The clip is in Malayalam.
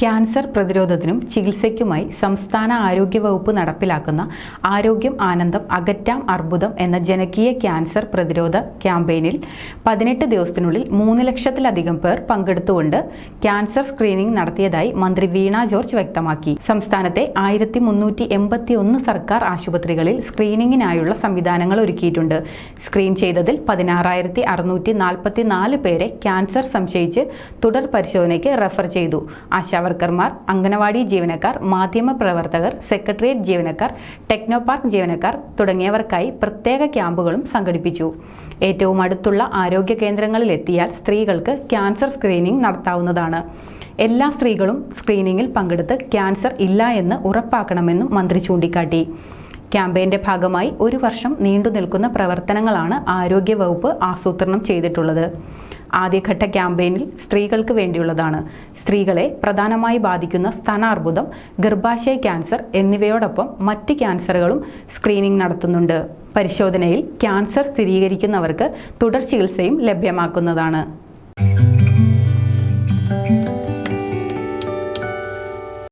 ക്യാൻസർ പ്രതിരോധത്തിനും ചികിത്സയ്ക്കുമായി സംസ്ഥാന ആരോഗ്യവകുപ്പ് നടപ്പിലാക്കുന്ന ആരോഗ്യം ആനന്ദം അകറ്റാം അർബുദം എന്ന ജനകീയ ക്യാൻസർ പ്രതിരോധ ക്യാമ്പയിനിൽ പതിനെട്ട് ദിവസത്തിനുള്ളിൽ മൂന്ന് ലക്ഷത്തിലധികം പേർ പങ്കെടുത്തുകൊണ്ട് ക്യാൻസർ സ്ക്രീനിംഗ് നടത്തിയതായി മന്ത്രി വീണ ജോർജ് വ്യക്തമാക്കി. സംസ്ഥാനത്തെ ആയിരത്തി മുന്നൂറ്റി എൺപത്തി ഒന്ന് സർക്കാർ ആശുപത്രികളിൽ സ്ക്രീനിങ്ങിനായുള്ള സംവിധാനങ്ങൾ ഒരുക്കിയിട്ടുണ്ട്. സ്ക്രീൻ ചെയ്തതിൽ പതിനാറായിരത്തി അറുന്നൂറ്റി നാൽപ്പത്തി നാല് പേരെ ക്യാൻസർ സംശയിച്ച് തുടർ പരിശോധനയ്ക്ക് റെഫർ ചെയ്തു. ആശാവർക്കർമാർ അംഗനവാടി ജീവനക്കാർ മാധ്യമ പ്രവർത്തകർ സെക്രട്ടേറിയറ്റ് ജീവനക്കാർ ടെക്നോ പാർക്ക് ജീവനക്കാർ തുടങ്ങിയവർക്കായി പ്രത്യേക ക്യാമ്പുകളും സംഘടിപ്പിച്ചു. ഏറ്റവും അടുത്തുള്ള ആരോഗ്യ കേന്ദ്രങ്ങളിൽ എത്തിയാൽ സ്ത്രീകൾക്ക് ക്യാൻസർ സ്ക്രീനിംഗ് നടത്താവുന്നതാണ്. എല്ലാ സ്ത്രീകളും സ്ക്രീനിങ്ങിൽ പങ്കെടുത്ത് ക്യാൻസർ ഇല്ല എന്ന് ഉറപ്പാക്കണമെന്നും മന്ത്രി ചൂണ്ടിക്കാട്ടി. ക്യാമ്പയിന്റെ ഭാഗമായി ഒരു വർഷം നീണ്ടു നിൽക്കുന്ന പ്രവർത്തനങ്ങളാണ് ആരോഗ്യവകുപ്പ് ആസൂത്രണം ചെയ്തിട്ടുള്ളത്. ആദ്യഘട്ട ക്യാമ്പയിനിൽ സ്ത്രീകൾക്ക് വേണ്ടിയുള്ളതാണ്. സ്ത്രീകളെ പ്രധാനമായി ബാധിക്കുന്ന സ്തനാർബുദം ഗർഭാശയ ക്യാൻസർ എന്നിവയോടൊപ്പം മറ്റ് ക്യാൻസറുകളും സ്ക്രീനിംഗ് നടത്തുന്നുണ്ട്. പരിശോധനയിൽ ക്യാൻസർ സ്ഥിരീകരിക്കുന്നവർക്ക് തുടർ ചികിത്സയും ലഭ്യമാക്കുന്നതാണ്.